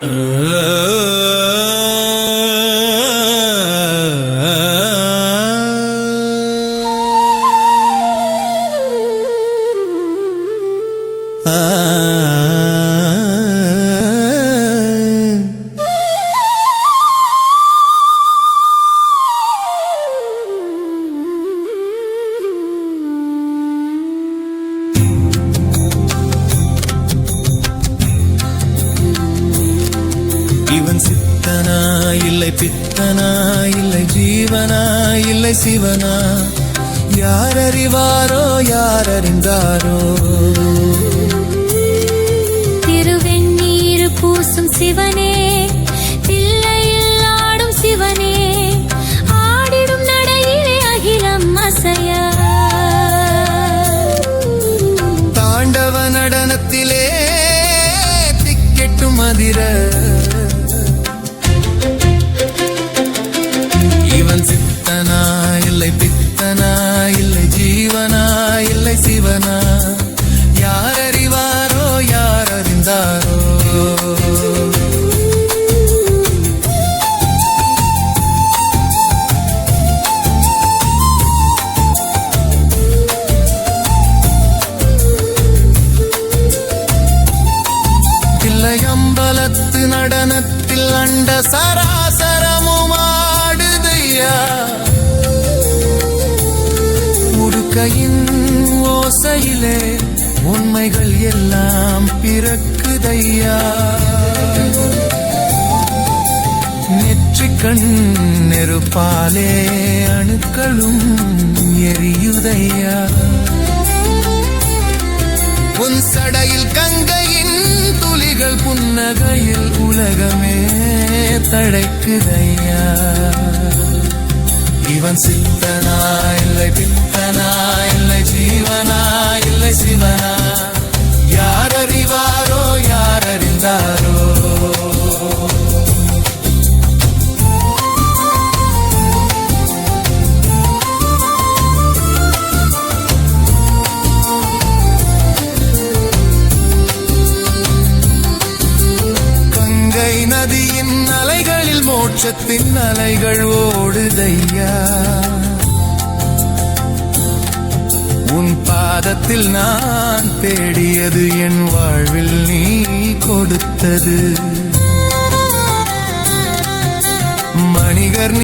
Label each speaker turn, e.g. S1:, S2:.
S1: 呃。இவன் சித்தனா இல்லை பித்தனா இல்லை ஜீவனா இல்லை சிவனா? யார் அறிவாரோ யார் அறிந்தாரோ?
S2: திருவெண்ணீர் பூசும் சிவனே ஆடும் சிவனே ஆடிடும் நடையிலே அகிலம் அசைய.
S1: தாண்டவ நடனத்திலே திக்கெட்டும் அதிர. காலத்து நடனத்தில் அண்ட சராசரமும் ஆடுதையா? உடுக்கையின் ஓசையிலே உண்மைகள் எல்லாம் பிறக்குதையா? நெற்றிக்கண் நெருப்பாலே அணுக்களும் எரியுதையா? உன் உலகமே தழைக்குதையா. இவன் சித்தனா நதியின் அலைகளில் மோட்சத்தின் அலைகள் ஓடுதையா? உன் பாதத்தில் நான் தேடியது என் வாழ்வில் நீ கொடுத்தது. மணிகர்